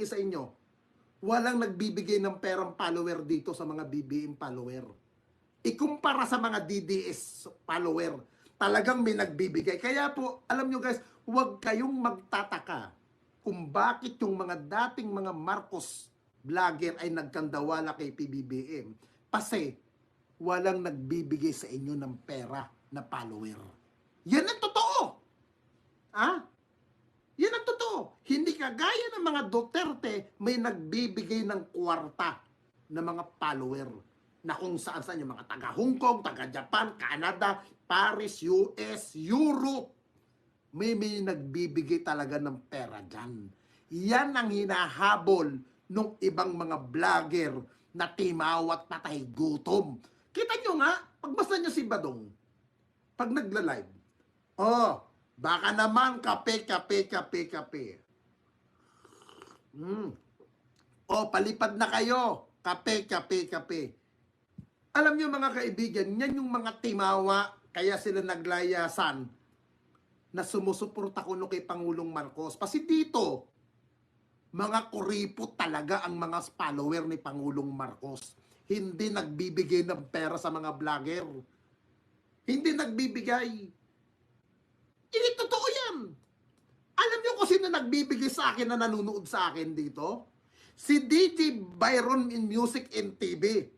hihingi sa inyo, walang nagbibigay ng perang follower dito sa mga BBM follower. Ikumpara sa mga DDS follower, talagang may nagbibigay. Kaya po, alam nyo guys, huwag kayong magtataka kung bakit yung mga dating mga Marcos vlogger ay nagkandawala kay PBBM. Kasi walang nagbibigay sa inyo ng pera na follower. Yan ang totoo. Ha? Yan ang totoo. Hindi kagaya ng mga Duterte, may nagbibigay ng kwarta ng mga follower na kung saan saan yung mga taga Hong Kong, taga Japan, Canada, Paris, US, Europe. May may nagbibigay talaga ng pera dyan. Yan ang hinahabol ng ibang mga vlogger na timawat patay gutom. Kita nyo nga, pagbasa nyo si Badong, pag nagla-live, oh, baka naman kape, kape, kape, kape. Hmm. Oh, palipad na kayo. Kape, kape, kape. Alam nyo mga kaibigan, yan yung mga timawa, kaya sila naglayasan na sumusuporta kuno kay Pangulong Marcos. Kasi dito, mga kuripot talaga ang mga follower ni Pangulong Marcos. Hindi nagbibigay ng pera sa mga vlogger. Hindi nagbibigay. Hindi totoo yan. Alam nagbibigay sa akin na nanonood sa akin dito? Si DJ Byron in Music and TV.